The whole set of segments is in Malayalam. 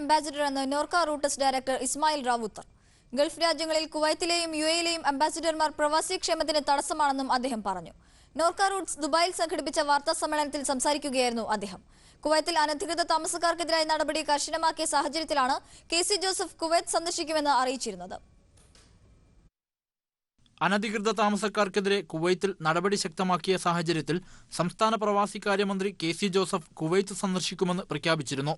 അംബാസിഡർ എന്ന് Norka roots director Ismail Rawther. Gulf രാജ്യങ്ങളിൽ കുവൈത്തിലെയും യു എയിലെയും അംബാസിഡർമാർ പ്രവാസി ക്ഷേമത്തിന് തടസ്സമാണെന്നും അദ്ദേഹം പറഞ്ഞു. നോർക്ക റൂട്ട്സ് ദുബായിൽ സംഘടിപ്പിച്ച വാർത്താ സമ്മേളനത്തിൽ സംസാരിക്കുകയായിരുന്നു അദ്ദേഹം. കുവൈത്തിൽ അനധികൃത താമസക്കാർക്കെതിരായ നടപടി കർശനമാക്കിയ സാഹചര്യത്തിലാണ് കെ ജോസഫ് കുവൈത്ത് സന്ദർശിക്കുമെന്ന് അറിയിച്ചിരുന്നത്. അനധികൃത താമസക്കാർക്കെതിരെ കുവൈത്തിൽ നടപടി ശക്തമാക്കിയ സാഹചര്യത്തിൽ സംസ്ഥാന പ്രവാസി കാര്യമന്ത്രി കെ സി ജോസഫ് കുവൈത്ത് സന്ദർശിക്കുമെന്ന് പ്രഖ്യാപിച്ചിരുന്നു.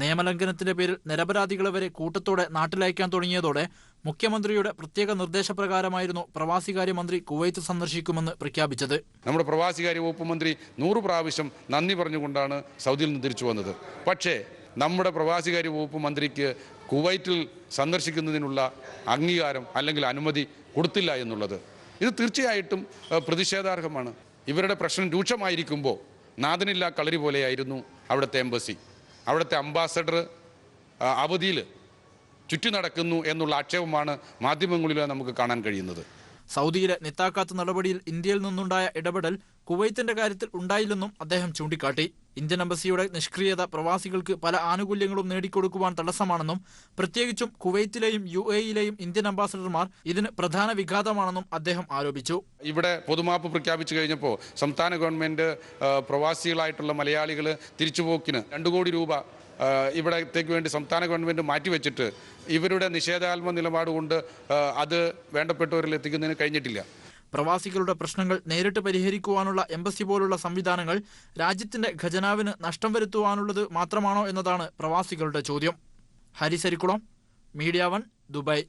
നിയമലംഘനത്തിന്റെ പേരിൽ നിരപരാധികളെ വരെ കൂട്ടത്തോടെ നാട്ടിലയക്കാൻ തുടങ്ങിയതോടെ മുഖ്യമന്ത്രിയുടെ പ്രത്യേക നിർദ്ദേശപ്രകാരമായിരുന്നു പ്രവാസികാര്യമന്ത്രി കുവൈത്ത് സന്ദർശിക്കുമെന്ന് പ്രഖ്യാപിച്ചത്. നമ്മുടെ പ്രവാസികാര്യ വകുപ്പ് മന്ത്രി നൂറ് പ്രാവശ്യം നന്ദി പറഞ്ഞുകൊണ്ടാണ് സൗദിയിൽ നിന്ന് തിരിച്ചു വന്നത്. പക്ഷേ നമ്മുടെ പ്രവാസികാര്യ വകുപ്പ് മന്ത്രിക്ക് കുവൈറ്റിൽ സന്ദർശിക്കുന്നതിനുള്ള അംഗീകാരം അല്ലെങ്കിൽ അനുമതി കൊടുത്തില്ല എന്നുള്ളത്. ഇത് തീർച്ചയായിട്ടും പ്രതിഷേധാർഹമാണ്. ഇവരുടെ പ്രശ്നം രൂക്ഷമായിരിക്കുമ്പോൾ നാഥനില്ലാ കളരി പോലെയായിരുന്നു അവിടുത്തെ എംബസി. അവിടുത്തെ അംബാസഡർ അവധിയിൽ ചുറ്റി നടക്കുന്നു എന്നുള്ള ആക്ഷേപമാണ് മാധ്യമങ്ങളിൽ നമുക്ക് കാണാൻ കഴിയുന്നത്. സൗദിയിലെ നിത്താക്കാത്ത നടപടിയിൽ ഇന്ത്യയിൽ നിന്നുണ്ടായ ഇടപെടൽ കുവൈത്തിന്റെ കാര്യത്തിൽ ഉണ്ടായില്ലെന്നും അദ്ദേഹം ചൂണ്ടിക്കാട്ടി. ഇന്ത്യൻ എംബസിയുടെ നിഷ്ക്രിയത പ്രവാസികൾക്ക് പല ആനുകൂല്യങ്ങളും നേടിക്കൊടുക്കുവാൻ തടസ്സമാണെന്നും പ്രത്യേകിച്ചും കുവൈത്തിലെയും യു എയിലെയും ഇന്ത്യൻ അംബാസഡർമാർ ഇതിന് പ്രധാന വിഘാതമാണെന്നും അദ്ദേഹം ആരോപിച്ചു. ഇവിടെ പൊതുമാപ്പ് പ്രഖ്യാപിച്ചു കഴിഞ്ഞപ്പോൾ സംസ്ഥാന ഗവൺമെന്റ് പ്രവാസികളായിട്ടുള്ള മലയാളികൾ തിരിച്ചുപോക്കിന് രണ്ടു കോടി രൂപ ഇവിടത്തേക്ക് വേണ്ടി സംസ്ഥാന ഗവൺമെന്റ് മാറ്റിവെച്ചിട്ട് ഇവരുടെ നിഷേധാത്മ നിലപാടുകൊണ്ട് അത് വേണ്ടപ്പെട്ടവരിൽ എത്തിക്കുന്നതിന് കഴിഞ്ഞിട്ടില്ല. പ്രവാസികളുടെ പ്രശ്നങ്ങൾ നേരിട്ട് പരിഹരിക്കുവാനുള്ള എംബസി പോലുള്ള സംവിധാനങ്ങൾ രാജ്യത്തിന്റെ ഖജനാവിന് നഷ്ടം വരുത്തുവാനുള്ളത് മാത്രമാണോ എന്നതാണ് പ്രവാസികളുടെ ചോദ്യം. ഹരിസരിക്കുളം മീഡിയ വൺ ദുബായ്.